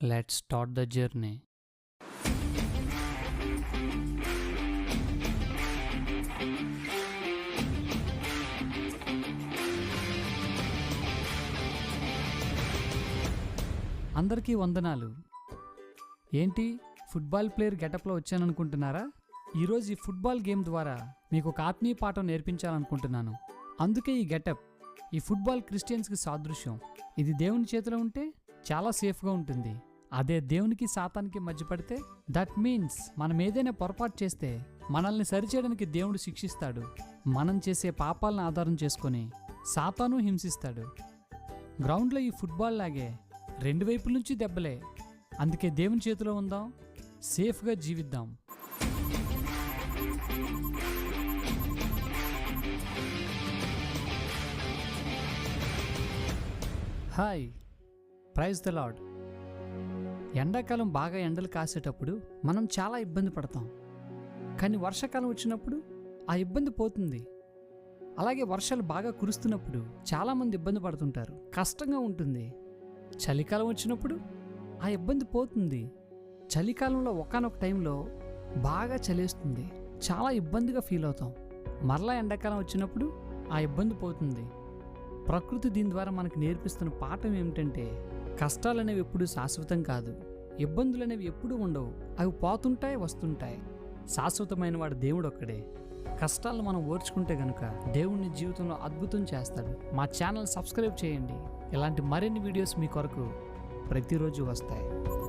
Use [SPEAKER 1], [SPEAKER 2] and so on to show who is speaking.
[SPEAKER 1] Let's start the journey. అందరికీ వందనాలు. ఏంటి ఫుట్బాల్ ప్లేయర్ గెటప్లో వచ్చాననుకుంటున్నారా? ఈరోజు ఈ ఫుట్బాల్ గేమ్ ద్వారా మీకు ఒక ఆత్మీయ పాఠం నేర్పించాలనుకుంటున్నాను. అందుకే ఈ గెటప్ ఈ ఫుట్బాల్ క్రిస్టియన్స్కి సాదృశ్యం. ఇది దేవుని చేతిలో ఉంటే చాలా సేఫ్గా ఉంటుంది. అదే దేవునికి సాతానికి మధ్య పడితే దట్ మీన్స్ మనం ఏదైనా పొరపాటు చేస్తే మనల్ని సరిచేయడానికి దేవుడు శిక్షిస్తాడు. మనం చేసే పాపాలను ఆధారం చేసుకొని సాతాను హింసిస్తాడు. గ్రౌండ్లో ఈ ఫుట్బాల్ లాగే రెండు వైపుల నుంచి దెబ్బలే. అందుకే దేవుని చేతిలో ఉందాం సేఫ్గా జీవిద్దాం. హాయ్ ప్రైజ్ ద లాడ్ ఎండాకాలం బాగా ఎండలు కాసేటప్పుడు మనం చాలా ఇబ్బంది పడతాం. కానీ వర్షాకాలం వచ్చినప్పుడు ఆ ఇబ్బంది పోతుంది. అలాగే వర్షాలు బాగా కురుస్తున్నప్పుడు చాలామంది ఇబ్బంది పడుతుంటారు. కష్టంగా ఉంటుంది. చలికాలం వచ్చినప్పుడు ఆ ఇబ్బంది పోతుంది. చలికాలంలో ఒకనొక టైంలో బాగా చలేస్తుంది. చాలా ఇబ్బందిగా ఫీల్ అవుతాం. మరలా ఎండాకాలం వచ్చినప్పుడు ఆ ఇబ్బంది పోతుంది. ప్రకృతి దీని ద్వారా మనకు నేర్పిస్తున్న పాఠం ఏమిటంటే కష్టాలు అనేవి శాశ్వతం కాదు. ఇబ్బందులు అనేవి ఎప్పుడూ ఉండవు. అవి పోతుంటాయి వస్తుంటాయి. శాశ్వతమైన వాడు దేవుడు ఒక్కడే కష్టాలను మనం ఓర్చుకుంటే గనుక దేవుణ్ణి జీవితంలో అద్భుతం చేస్తాడు. మా ఛానల్ సబ్స్క్రైబ్ చేయండి. ఇలాంటి మరిన్ని వీడియోస్ మీ కొరకు ప్రతిరోజు వస్తాయి.